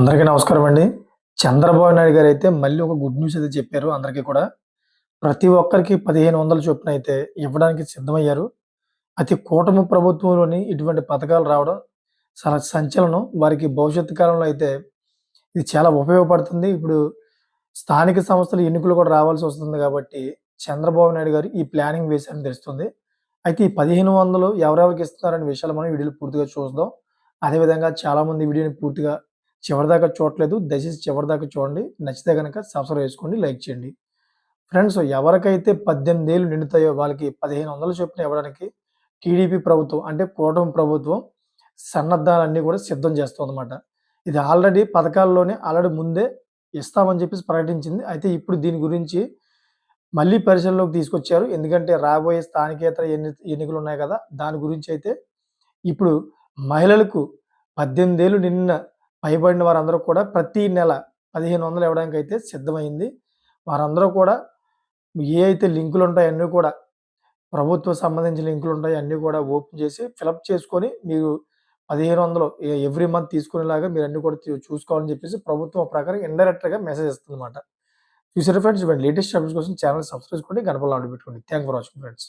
అందరికీ నమస్కారం అండి. చంద్రబాబు నాయుడు గారు అయితే మళ్ళీ ఒక గుడ్ న్యూస్ అయితే చెప్పారు అందరికీ కూడా. ప్రతి ఒక్కరికి పదిహేను వందల చొప్పున అయితే ఇవ్వడానికి సిద్ధమయ్యారు. అతి కూటమి ప్రభుత్వంలోని ఇటువంటి పథకాలు రావడం చాలా సంచలనం వారికి భవిష్యత్తు కాలంలో అయితే ఇది చాలా ఉపయోగపడుతుంది. ఇప్పుడు స్థానిక సంస్థల ఎన్నికలు కూడా రావాల్సి వస్తుంది కాబట్టి చంద్రబాబు నాయుడు గారు ఈ ప్లానింగ్ వేశారని తెలుస్తుంది. అయితే ఈ పదిహేను వందలు ఎవరెవరికి ఇస్తున్నారనే విషయాలు మనం వీడియోలో పూర్తిగా చూద్దాం అదేవిధంగా చాలామంది వీడియోని పూర్తిగా చివరిదాకా చూడలేదు దయచేసి చివరిదాకా చూడండి. నచ్చితే కనుక సబ్స్క్రైబ్ చేసుకోండి లైక్ చేయండి. ఫ్రెండ్స్ ఎవరికైతే పద్దెనిమిది ఏళ్ళు నిండుతాయో వాళ్ళకి పదిహేను వందల చొప్పున ఇవ్వడానికి టీడీపీ ప్రభుత్వం అంటే కూటమి ప్రభుత్వం సన్నద్ధాలన్నీ కూడా సిద్ధం చేస్తుందన్నమాట. ఇది ఆల్రెడీ పథకాల్లోనే ఆల్రెడీ ముందే ఇస్తామని చెప్పేసి ప్రకటించింది. అయితే ఇప్పుడు దీని గురించి మళ్ళీ పరిశీలనలోకి తీసుకొచ్చారు. ఎందుకంటే రాబోయే స్థానికేతర ఎన్ని ఎన్నికలు ఉన్నాయి కదా దాని గురించి అయితే ఇప్పుడు మహిళలకు పద్దెనిమిది ఏళ్ళు నిన్న పైబడిన వారందరూ కూడా ప్రతి నెల పదిహేను వందలు ఇవ్వడానికి అయితే సిద్ధమైంది. వారందరూ కూడా ఏ అయితే లింకులు ఉంటాయో అన్నీ కూడా ప్రభుత్వం సంబంధించిన లింకులు ఉంటాయి అన్నీ కూడా ఓపెన్ చేసి ఫిలప్ చేసుకొని మీరు పదిహేను వందలు ఎవ్రీ మంత్ తీసుకునేలాగా మీరు అన్ని కూడా చూ- చూసుకోవాలని చెప్పేసి ప్రభుత్వం ప్రకారం ఇండైరెక్ట్గా మెసేజ్ ఇస్తుంది అనమాట చూసారు ఫ్రెండ్స్ లేటెస్ట్ అప్డేట్స్ కోసం ఛానల్ సబ్స్క్రైబ్ చేసుకోండి. గణపలు ఆర్డర్ పెట్టుకోండి. Thank for watching friends.